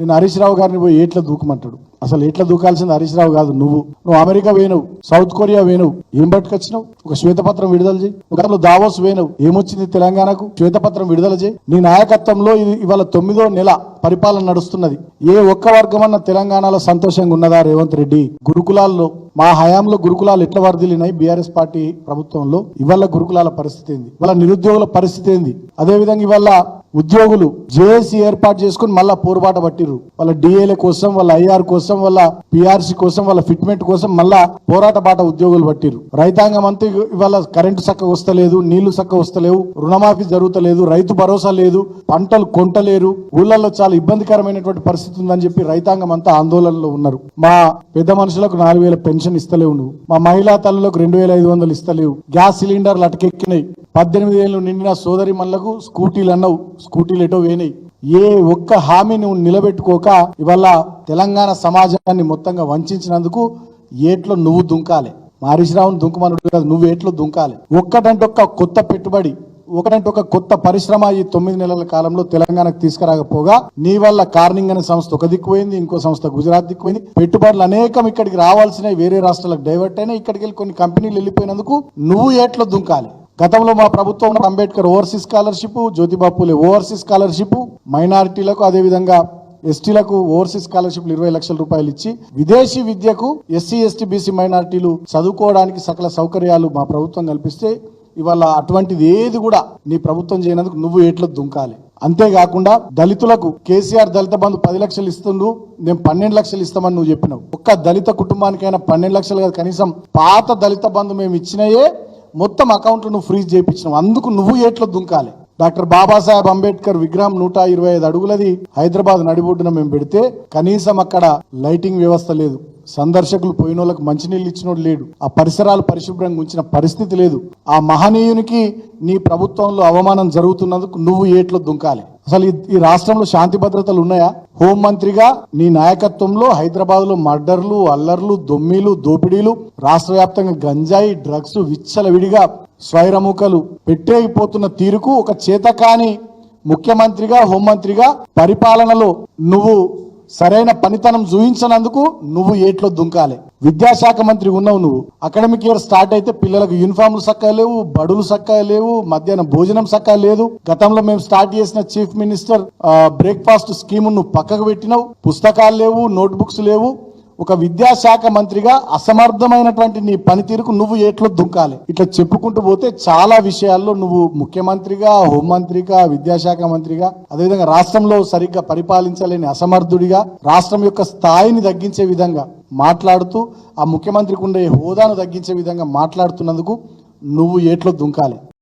నేను హరీష్ రావు గారిని పోయి ఏట్ల దూకమంటాడు. అసలు ఎట్లా దూకాల్సింది హరీష్ రావు కాదు నువ్వు. నువ్వు అమెరికా వేణువు సౌత్ కొరియా వేణువు ఏం పట్టుకొచ్చినావు ఒక శ్వేతపత్రం విడుదల చేయి. గతంలో దావోస్ వేణువు ఏమొచ్చింది తెలంగాణకు? శ్వేతపత్రం విడుదల చేయి. నీ నాయకత్వంలో ఇది ఇవాళ తొమ్మిదో నెల పరిపాలన నడుస్తున్నది. ఏ ఒక్క వర్గమన్న తెలంగాణలో సంతోషంగా ఉన్నదా రేవంత్ రెడ్డి? గురుకులాల్లో మా హయాంలో గురుకులాలు ఎట్లా వరదిలినాయి బీఆర్ఎస్ పార్టీ ప్రభుత్వంలో ఇవాళ గురుకులాల పరిస్థితి ఏంది? ఇవాళ నిరుద్యోగుల పరిస్థితి ఏంది? అదేవిధంగా ఇవాళ ఉద్యోగులు జేఏసీ ఏర్పాటు చేసుకుని మళ్ళా పోరుబాట పట్టిరు వాళ్ళ డిఏల కోసం వాళ్ళ ఐఆర్ కోసం వాళ్ళ పిఆర్సీ కోసం వాళ్ళ ఫిట్మెంట్ కోసం మళ్ళా పోరాట బాట ఉద్యోగులు పట్టిర్రు. రైతాంగం అంతా ఇవాళ కరెంటు చక్క వస్తలేదు నీళ్ళు చక్క వస్తలేవు రుణమాఫీ జరుగుతలేదు రైతు భరోసా లేదు పంటలు కొంటలేరు ఊళ్ళల్లో చాలా ఇబ్బందికరమైనటువంటి పరిస్థితి ఉందని చెప్పి రైతాంగం అంతా ఆందోళనలో ఉన్నారు. మా పెద్ద మనుషులకు నాలుగు వేల పెన్షన్ ఇస్తలేవు నువ్వు. మా మహిళా తల్లులకు రెండు వేల ఐదు వందలు ఇస్తలేవు. గ్యాస్ సిలిండర్లు అటకెక్కినాయి. పద్దెనిమిది ఏళ్ళు నిండిన సోదరి మళ్ళకు స్కూటీలు అన్నవు స్కూటీలు ఎటో వేనాయి ఏ ఒక్క హామీ నువ్వు నిలబెట్టుకోక ఇవాళ తెలంగాణ సమాజాన్ని మొత్తంగా వంచినందుకు ఏట్లో నువ్వు దుంకాలి. మారిశ్రావుని దుంకమనుడు కాదు నువ్వు ఏట్లో దుంకాలి. ఒక్కటంటే ఒక్క కొత్త పెట్టుబడి ఒకటంటే ఒక కొత్త పరిశ్రమ ఈ తొమ్మిది నెలల కాలంలో తెలంగాణకు తీసుకురాకపోగా నీ వల్ల కార్నింగ్ అనే సంస్థ ఒక దిక్కుపోయింది ఇంకో సంస్థ గుజరాత్ దిక్కుపోయింది పెట్టుబడులు అనేకం ఇక్కడికి రావాల్సినవి వేరే రాష్ట్రాలకు డైవర్ట్ అయినా ఇక్కడికి వెళ్ళి కొన్ని కంపెనీలు వెళ్ళిపోయినందుకు నువ్వు ఏట్లో దుంకాలి. గతంలో మా ప్రభుత్వం Ambedkar overseas scholarship Jyotiba Phule overseas scholarship మైనారిటీలకు అదేవిధంగా ఎస్టీలకు ఓవర్సీస్ స్కాలర్షిప్లు ఇరవై లక్షల రూపాయలు ఇచ్చి విదేశీ విద్యకు ఎస్సీ ఎస్టీ బీసీ మైనారిటీలు చదువుకోవడానికి సకల సౌకర్యాలు మా ప్రభుత్వం కల్పిస్తే ఇవాళ అటువంటిది ఏది కూడా నీ ప్రభుత్వం చేయనందుకు నువ్వు ఎట్లా దుంకాలి. అంతేకాకుండా దళితులకు కేసీఆర్ దళిత బంధు పది లక్షలు ఇస్తుండు నేను పన్నెండు లక్షలు ఇస్తామని నువ్వు చెప్పినావు. ఒక్క దళిత కుటుంబానికైనా పన్నెండు లక్షలు కాదు కనీసం పాత దళిత బంధు మేము ఇచ్చినయే మొత్తం అకౌంట్లు నువ్వు ఫ్రీజ్ చేయించినావు అందుకు నువ్వు ఏట్లో దుంకాలి. డాక్టర్ బాబాసాహెబ్ అంబేద్కర్ విగ్రహం నూట ఇరవై ఐదు అడుగులది హైదరాబాద్ నడిబొడ్డున మేము పెడితే కనీసం అక్కడ లైటింగ్ వ్యవస్థ లేదు. సందర్శకులు పోయిన వాళ్ళకి మంచినీళ్ళు ఇచ్చినోడు లేడు. ఆ పరిసరాలు పరిశుభ్రంగా ఉంచిన పరిస్థితి లేదు. ఆ మహనీయునికి నీ ప్రభుత్వంలో అవమానం జరుగుతున్నందుకు నువ్వు ఏట్లో దుంకాలి. అసలు ఈ- రాష్ట్రంలో శాంతి భద్రతలు ఉన్నాయా? హోంమంత్రిగా నీ నాయకత్వంలో హైదరాబాద్లో మర్డర్లు అల్లర్లు దొమ్మిలు దోపిడీలు రాష్ట్ర వ్యాప్తంగా గంజాయి డ్రగ్స్ విచ్చలవిడిగా స్వైరముఖలు పెట్టేయిపోతున్న తీరుకు ఒక చేతకాని ముఖ్యమంత్రిగా హోంమంత్రిగా పరిపాలనలో నువ్వు సరైన పనితనం చూపించినందుకు నువ్వు ఏట్లో దుంకాలి. విద్యాశాఖ మంత్రి ఉన్నావు నువ్వు. అకాడమిక్ ఇయర్ స్టార్ట్ అయితే పిల్లలకు యూనిఫామ్లు సక్కా లేవు బడులు సక్కా లేవు మధ్యాహ్నం భోజనం సక్కా లేదు. గతంలో మేము స్టార్ట్ చేసిన చీఫ్ మినిస్టర్ బ్రేక్ఫాస్ట్ స్కీమ్ నువ్వు పక్కకు పెట్టినావు. పుస్తకాలు లేవు నోట్బుక్స్ లేవు. ఒక విద్యాశాఖ మంత్రిగా అసమర్థమైనటువంటి నీ పనితీరుకు నువ్వు ఏట్లో దుంకాలి. ఇట్లా చెప్పుకుంటూ పోతే చాలా విషయాల్లో నువ్వు ముఖ్యమంత్రిగా హోంమంత్రిగా విద్యాశాఖ మంత్రిగా అదేవిధంగా రాష్ట్రంలో సరిగ్గా పరిపాలించలేని అసమర్థుడిగా రాష్ట్రం యొక్క స్థాయిని తగ్గించే విధంగా మాట్లాడుతూ ఆ ముఖ్యమంత్రికి ఉండే హోదాను తగ్గించే విధంగా మాట్లాడుతున్నందుకు నువ్వు ఏట్లో దుంకాలి.